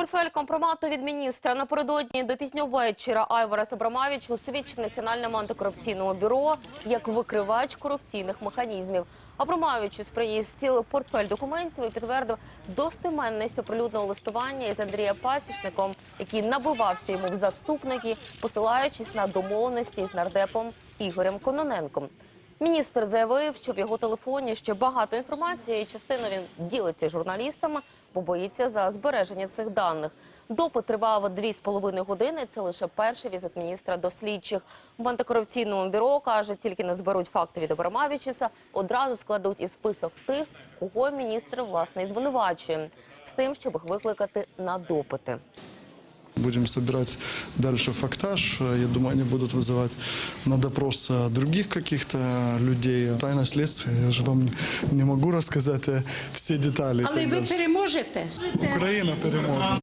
Портфель компромату від міністра напередодні до пізнього вечора Айварас Абрамавіч освідчив Національному антикорупційному бюро як викривач корупційних механізмів. Абрамавічу сприніс цілий портфель документів і підтвердив достеменність оприлюдного листування із Андрія Пасічником, який набивався йому в заступники, посилаючись на домовленості з нардепом Ігорем Кононенком. Міністр заявив, що в його телефоні ще багато інформації, і частину він ділиться з журналістами, бо боїться за збереження цих даних. Допит тривав дві з половиною години. Це лише перший візит міністра до слідчих. В антикорупційному бюро каже, тільки не зберуть факти від Абрамавічуса, одразу складуть і список тих, кого міністр власне звинувачує, з тим, щоб їх викликати на допити Будем собирать дальше фактаж. Я думаю, они будут вызывать на допрос э, других каких-то людей. Тайна следствия, я же вам не могу рассказать э, все детали. и Але так ви дальше. переможете. Україна переможе.